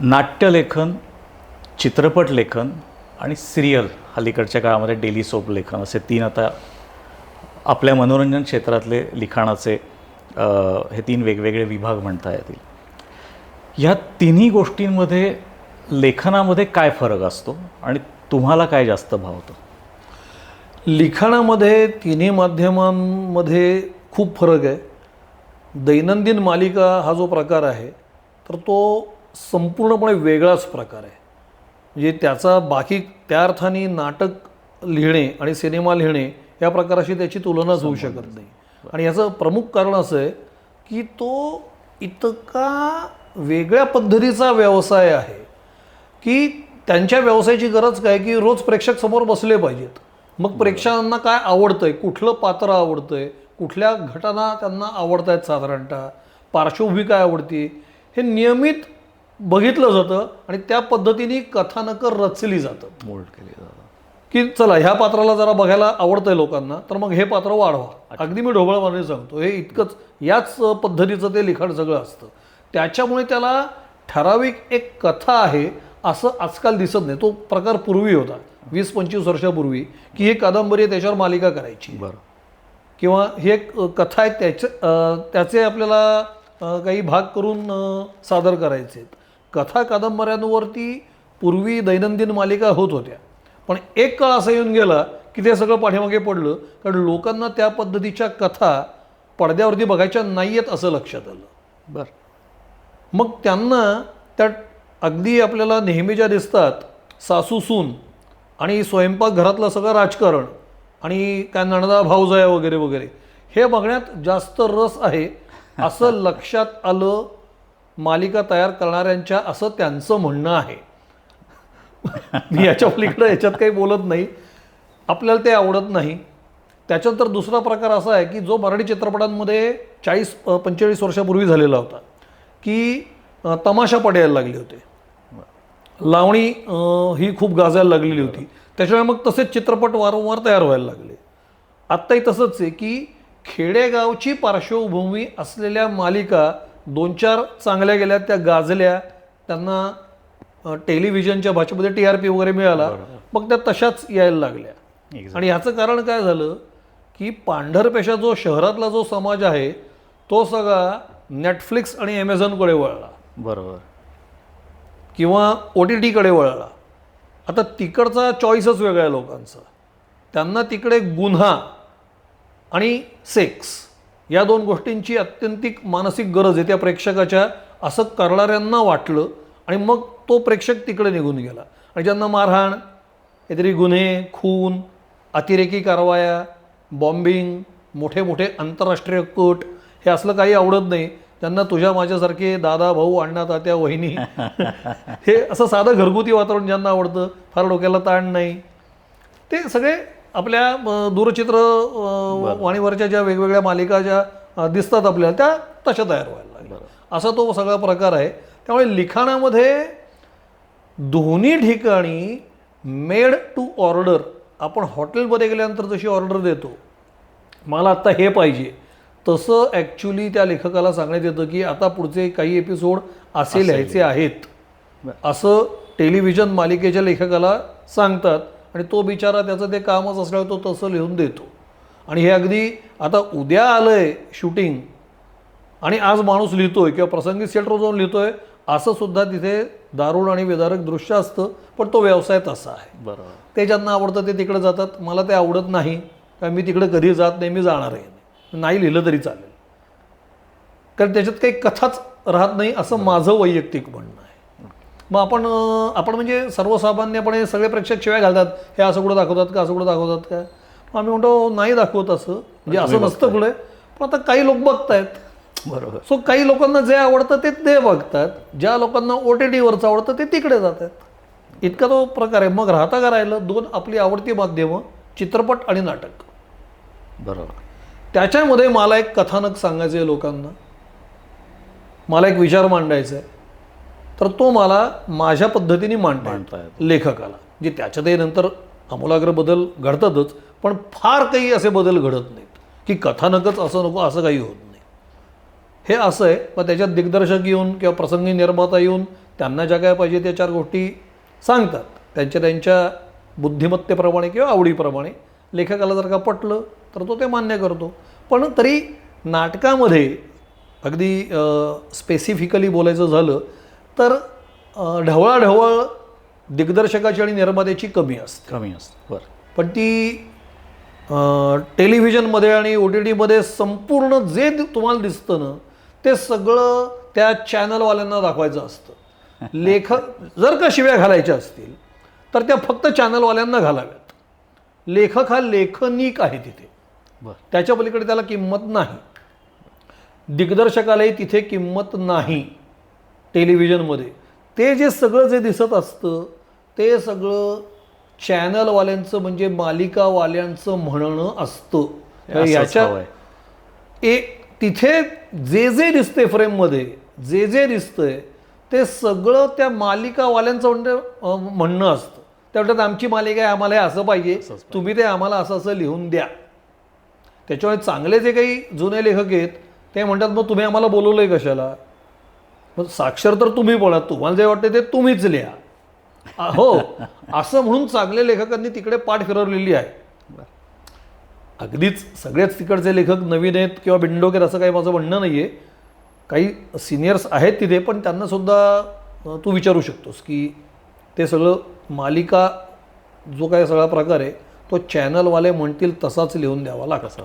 नाट्यलेखन चित्रपट लेखन आणि सिरियल अलीकडच्या काळामध्ये डेली सोप लेखन असे तीन आता आपल्या मनोरंजन क्षेत्रातले लिखाणाचे हे तीन वेगवेगळे विभाग म्हणता येतील. ह्या तिन्ही गोष्टींमध्ये लेखनामध्ये काय फरक असतो आणि तुम्हाला काय जास्त भावतं लिखाणामध्ये तिन्ही माध्यमांमध्ये खूप फरक आहे. दैनंदिन मालिका हा जो प्रकार आहे तर तो संपूर्णपणे वेगळाच प्रकार आहे. म्हणजे त्याचा बाकी त्या अर्थाने नाटक लिहिणे आणि सिनेमा लिहिणे या प्रकाराशी त्याची तुलनाच होऊ शकत नाही. आणि याचं प्रमुख कारण असं आहे की तो इतका वेगळ्या पद्धतीचा व्यवसाय आहे की त्यांच्या व्यवसायाची गरज काय की रोज प्रेक्षक समोर बसले पाहिजेत. मग प्रेक्षकांना काय आवडतंय? कुठलं पात्र आवडतंय? कुठल्या घटना त्यांना आवडत आहेत साधारणतः? पार्श्वभूमी काय आवडते? हे नियमित बघितलं जातं आणि त्या पद्धतीने कथानकं रचली जातात मोल्ड केली जातात की चला ह्या पात्राला जरा बघायला आवडतंय लोकांना तर मग हे पात्र वाढवा. अगदी मी ढोबळमाने सांगतो हे इतकंच याच पद्धतीचं ते लिखाण सगळं असतं. त्याच्यामुळे त्याला ठराविक एक कथा आहे असं आजकाल दिसत नाही. तो प्रकार पूर्वी होता वीस पंचवीस वर्षापूर्वी की ही कादंबरी आहे, त्याच्यावर मालिका करायची. बरं. किंवा ही एक कथा आहे त्याचे त्याचे आपल्याला काही भाग करून सादर करायचे आहेत. कथा कादंबऱ्यांवरती पूर्वी दैनंदिन मालिका होत होत्या. पण एक काळ असा येऊन गेला की ते सगळं पाठीमागे पडलं. कारण लोकांना त्या पद्धतीच्या कथा पडद्यावरती बघायच्या नाही आहेत असं लक्षात आलं. बरं. मग त्यांना त्या अगदी आपल्याला नेहमी ज्या दिसतात सासू सून आणि स्वयंपाक घरातलं सगळं राजकारण आणि काय नणदा भाऊजाया वगैरे वगैरे हे बघण्यात जास्त रस आहे असं लक्षात आलं मालिका तयार करणाऱ्यांच्या असं त्यांचं म्हणणं आहे. मी याच्या पलीकडं याच्यात काही बोलत नाही. आपल्याला ते आवडत नाही. त्याच्यानंतर दुसरा प्रकार असा आहे की जो मराठी चित्रपटांमध्ये चाळीस पंचेचाळीस वर्षापूर्वी झालेला होता की तमाशा पडायला लागले होते. लावणी ही खूप गाजायला लागलेली होती. त्याच्यामुळे मग तसेच चित्रपट वारंवार तयार व्हायला लागले. आत्ताही तसंच आहे की खेडेगावची पार्श्वभूमी असलेल्या मालिका दोन चार चांगल्या गेल्या त्या गाजल्या त्यांना टेलिव्हिजनच्या भाषेमध्ये टी आर पी वगैरे मिळाला मग त्या तशाच यायला लागल्या. आणि ह्याचं कारण काय झालं की पांढरपेशा जो शहरातला जो समाज आहे तो सगळा नेटफ्लिक्स आणि ॲमेझॉनकडे वळला. बरोबर. किंवा ओ टी टीकडे वळला. आता तिकडचा चॉईसच वेगळा आहे लोकांचा. त्यांना तिकडे गुन्हा आणि सेक्स या दोन गोष्टींची अत्यंतिक मानसिक गरज आहे. त्या प्रेक्षकाच्या असं करणाऱ्यांना वाटलं आणि मग तो प्रेक्षक तिकडे निघून गेला. आणि ज्यांना मारहाण काहीतरी गुन्हे खून अतिरेकी कारवाया बॉम्बिंग मोठे मोठे आंतरराष्ट्रीय कट हे असलं काही आवडत नाही. त्यांना तुझ्या माझ्यासारखे दादा भाऊ अण्णा तात्या वहिनी हे असं साधं घरगुती वातावरण ज्यांना आवडतं फार डोक्याला ताण नाही. ते सगळे आपल्या दूरचित्र वाणीवरच्या ज्या वेगवेगळ्या मालिका ज्या दिसतात आपल्याला त्या तशा तयार व्हायला लागल्या. असा तो सगळा प्रकार आहे. त्यामुळे लिखाणामध्ये दोन्ही ठिकाणी मेड टू ऑर्डर आपण हॉटेलमध्ये गेल्यानंतर जशी ऑर्डर देतो मला आत्ता हे पाहिजे. तसं ॲक्च्युली त्या लेखकाला सांगण्यात येतं की आता पुढचे काही एपिसोड असे लिहायचे आहेत. असं टेलिव्हिजन मालिकेच्या लेखकाला सांगतात. आणि तो बिचारा त्याचं ते कामच असल्यावर तो तसं लिहून देतो. आणि हे अगदी आता उद्या आलं आहे शूटिंग आणि आज माणूस लिहितोय किंवा प्रसंगी सेटवर जाऊन लिहितोय असं सुद्धा तिथे दारुण आणि विदारक दृश्य असतं पण तो व्यवसाय तसा आहे. बरोबर. ते ज्यांना आवडतं ते तिकडे जातात. मला ते आवडत नाही कारण मी तिकडे कधी जात नाही मी जाणार आहे. नाही लिहिलं तरी चालेल. कारण त्याच्यात काही कथाच राहत नाही असं माझं वैयक्तिक म्हणणं आहे. मग आपण आपण म्हणजे सर्वसामान्यपणे सगळे प्रेक्षक शिवाय घालतात हे असं कुठं दाखवतात का असं कुठं दाखवतात का मग आम्ही म्हणतो नाही दाखवत असं. म्हणजे असं नसतं कुठे पण आता काही लोक बघतायत. बरोबर. सो काही लोकांना जे आवडतं ते ते बघतात. ज्या लोकांना ओ टी टीवरचं आवडतं ते तिकडे जातात. इतका तो प्रकार आहे. मग राहता का राहिलं? दोन आपली आवडती माध्यमं चित्रपट आणि नाटक. बरोबर. त्याच्यामध्ये मला एक कथानक सांगायचं आहे लोकांना. मला एक विचार मांडायचा आहे तर तो मला माझ्या पद्धतीने मांडता मांडता येतो लेखकाला. जे त्याच्यातही नंतर आमूलाग्र बदल घडतातच पण फार काही असे बदल घडत नाहीत. की कथानकच असं नको असं काही होत नाही. हे असं आहे मग त्याच्यात दिग्दर्शक येऊन किंवा प्रसंगी निर्माता येऊन त्यांना ज्या काय पाहिजे त्या चार गोष्टी सांगतात. त्यांच्या त्यांच्या बुद्धिमत्तेप्रमाणे किंवा आवडीप्रमाणे. लेखकाला जर का पटलं तर तो ते मान्य करतो. पण तरी नाटकामध्ये अगदी स्पेसिफिकली बोलायचं झालं तर ढवळाढवळ दिग्दर्शकाची आणि निर्मात्याची कमी असते. कमी असतं. बरं. पण ती टेलिव्हिजनमध्ये आणि ओ टी टीमध्ये संपूर्ण जे तुम्हाला दिसतं ना ते सगळं त्या चॅनलवाल्यांना दाखवायचं असतं. लेखक जर का शिव्या घालायच्या असतील तर त्या फक्त चॅनलवाल्यांना घालाव्यात. लेखक हा लेखनिक आहे तिथे. बरं. त्याच्या पलीकडे त्याला किंमत नाही. दिग्दर्शकालाही तिथे किंमत नाही. टेलिव्हिजनमध्ये. ते जे सगळं जे दिसत असतं ते सगळं चॅनलवाल्यांचं म्हणजे मालिकावाल्यांचं म्हणणं असतं. याच्या. एक तिथे जे जे दिसते फ्रेममध्ये जे जे दिसतंय ते सगळं त्या मालिकावाल्यांचं म्हणजे म्हणणं असतं. त्या म्हणतात आमची मालिका आहे आम्हाला हे असं पाहिजे. तुम्ही ते आम्हाला असं असं लिहून द्या. त्याच्यामुळे चांगले जे काही जुने लेखक आहेत ते म्हणतात मग तुम्ही आम्हाला बोलवलंय कशाला? मग साक्षर तर तुम्ही बोला तुम्हाला जे वाटते ते तुम्हीच लिहा. हो असं म्हणून चांगल्या लेखकांनी तिकडे पाठ फिरवलेली आहे. अगदीच सगळेच तिकडचे लेखक नवीन आहेत किंवा बिंडोकेर असं काही माझं म्हणणं नाही आहे काही सिनियर्स आहेत तिथे पण त्यांना सुद्धा अ, तू विचारू शकतोस की ते सगळं मालिका जो काय सगळा प्रकार आहे तो चॅनलवाले म्हणतील तसाच लिहून द्यावा लागत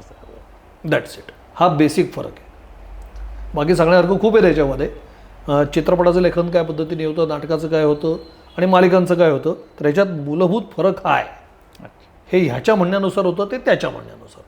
दॅट्स इट हा बेसिक फरक आहे. बाकी सांगण्यासारखं खूप आहे त्याच्यामध्ये. चित्रपटाचं लेखन काय पद्धतीने होतं नाटकाचं काय होतं आणि मालिकांचं काय होतं तर ह्याच्यात मूलभूत फरक आहे हे ह्याच्या म्हणण्यानुसार होतं ते त्याच्या म्हणण्यानुसार